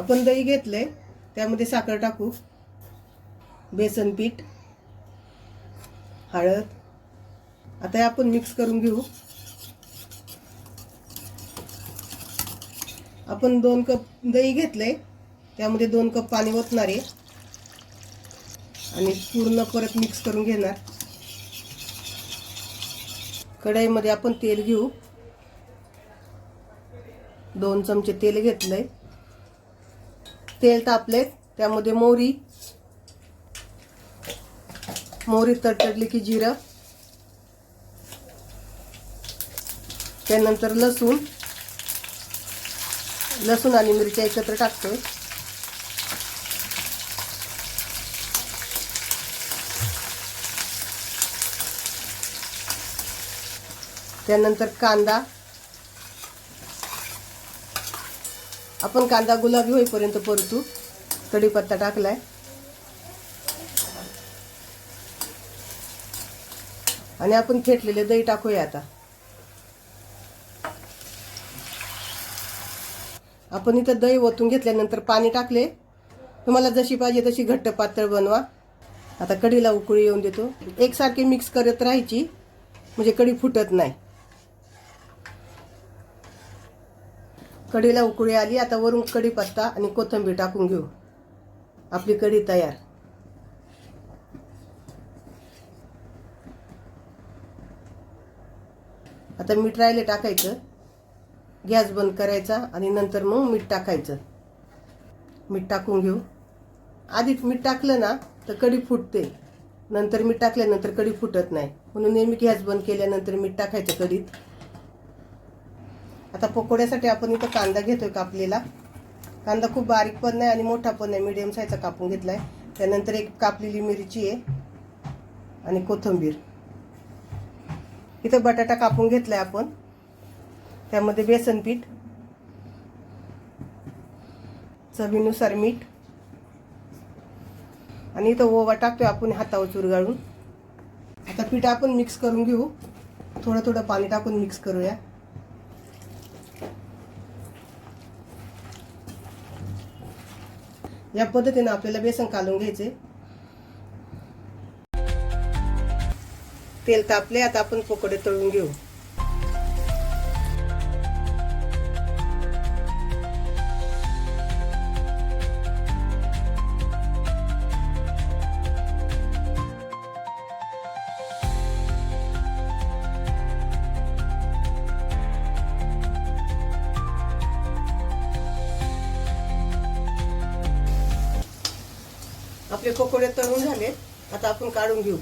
आपण दही घेतलंय त्यामध्ये साखर टाकू बेसन पीठ हळद. आता आपण मिक्स करून घेऊ. आपण दोन कप दही घेतलंय त्यामध्ये दोन कप पाणी ओतणार आहे. आणि पूर्ण परत मिक्स करून घेणार. कढईमध्ये आपण तेल घेऊ. दोन चमचे तेल घेतलंय. तेल तापले त्यामध्ये मोहरी. मोहरी तडतडली की जिरं. त्यानंतर लसूण. लसूण आणि मिरच्या एकत्र टाकतोय. त्यानंतर कांदा. आपण कांदा गुलाबी होईपर्यंत परतू. कढीपत्ता टाकलाय. आणि आपण फेटलेले दही टाकूया आता. आपण इथं दही ओतून घेतल्यानंतर पाणी टाकले. तुम्हाला जशी पाहिजे तशी घट्ट पातळ बनवा. आता कढीला उकळी येऊन देतो. एकसारखी मिक्स करत राहायची. म्हणजे कढी फुटत नाही. कढीला उकळी आली आता वरून कढीपत्ता आणि कोथिंबीर टाकून घेऊ. आपली कढी तयार. आता मीठ राहिले टाकायचं. गॅस बंद करायचा आणि नंतर मग मीठ टाकायचं. मीठ टाकून घेऊ. आधी मीठ टाकलं ना तर कढी फुटते. नंतर मीठ टाकल्यानंतर कढी फुटत नाही. म्हणून नेहमी गॅस बंद केल्यानंतर मीठ टाकायचं कढीत. आता पकोड्यासाठी आपण इथं कांदा घेतोय कापलेला. कांदा खूप बारीक पण नाही आणि मोठा पण नाही. मिडियम साईजचा कापून घेतला आहे त्यानंतर एक कापलेली मिरची आहे आणि कोथिंबीर. इथं बटाटा कापून घेतलाय आपण. त्यामध्ये बेसन पीठ चवीनुसार मीठ आणि इथं ओवा टाकतोय आपण हातावर चुरगाळून. आता पीठ आपण मिक्स करून घेऊ. थोडं थोडं पाणी टाकून मिक्स करूया. या पद्धतीने आपल्याला बेसन कालून घ्यायचे तेल तापले आता आपण पकोडे तळून घेऊ. आपले पकोडे तळून झाले आता आपण काढून घेऊ.